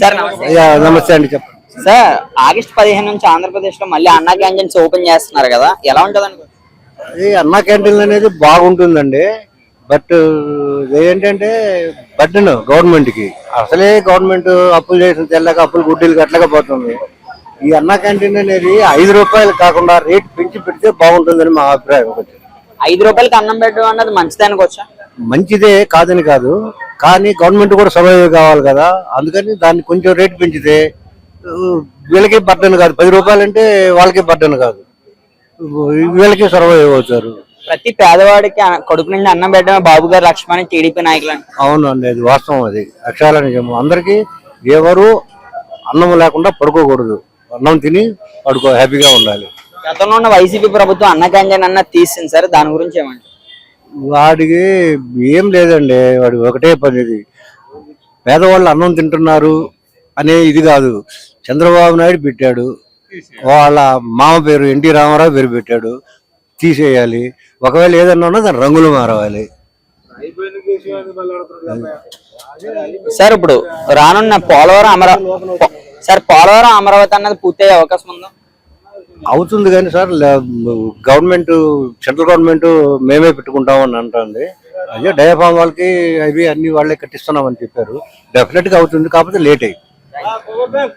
Sir నమస్తే. అండి చెప్పండి. సార్ ఆగస్ట్ పదిహేను నుంచి ఆంధ్రప్రదేశ్లో మళ్ళీ అన్నా క్యాంటీన్స్ ఓపెన్ చేస్తున్నారు కదా ఎలా ఉంటది ఈ అన్నా క్యాంటీన్ అనేది బాగుంటుందండి బట్ ఏంటంటే బడ్డను గవర్నమెంట్కి అసలే గవర్నమెంట్ అప్పులు చేసిన తెల్లగా అప్పులు గుడ్డీలు కట్టలేక పోతుంది. ఈ అన్నా క్యాంటీన్ అనేది ఐదు రూపాయలు కాకుండా రేట్ పెంచి పెడితే బాగుంటుందని మా అభిప్రాయం. ఒకటి ఐదు రూపాయలకి అన్నం పెట్టడం అన్నది మంచిది అనుకోవచ్చా మంచిదే కాదని కాదు కానీ గవర్నమెంట్ కూడా సర్వైవ్ కావాలి కదా. అందుకని దాన్ని కొంచెం రేట్ పెంచితే వీళ్ళకి బడ్డను కాదు. పది రూపాయలు అంటే వాళ్ళకి బడ్డను కాదు. వీళ్ళకి సర్వైవ్ అవుతారు ప్రతి పేదవాడికి అన్న- కడుపు నిండి అన్నం పెట్టడమే బాబు గారు లక్ష్మణ్ టీడీపీ నాయకులు అంటారు. అవును అండి అది వాస్తవం అది. అక్షరాల నిజము అందరికి ఎవరు అన్నం లేకుండా పడుకోకూడదు. అన్నం తిని పడుకో హ్యాపీగా ఉండాలి. గతంలో ఉన్న వైసీపీ ప్రభుత్వం అన్న అన్నది తీసింది సార్. దాని గురించి ఏమంటారు? వాడికి ఏం లేదండి వాడు ఒకటే పనిది. పేదవాళ్ళు అన్నం తింటున్నారు అనే ఇది కాదు. చంద్రబాబు నాయుడు పెట్టాడు. వాళ్ళ మామ పేరు ఎన్టీ రామారావు పేరు పెట్టాడు. తీసేయాలి. ఒకవేళ ఏదన్నా ఉన్నా దాని రంగులు మారవాలి. సార్ ఇప్పుడు రానున్న పోలవరం అమరావతి సార్ పోలవరం అమరావతి అన్నది పూర్తయ్యే అవకాశం ఉందా? అవుతుంది కానీ సార్ గవర్నమెంట్ సెంట్రల్ గవర్నమెంట్ మేమే పెట్టుకుంటాం అని అంటుంది. అదే డయాఫామ్ వాళ్ళకి అవి అన్ని వాళ్ళే కట్టిస్తున్నామని చెప్పారు. డెఫినెట్గా అవుతుంది కాకపోతే లేట్ అయ్యి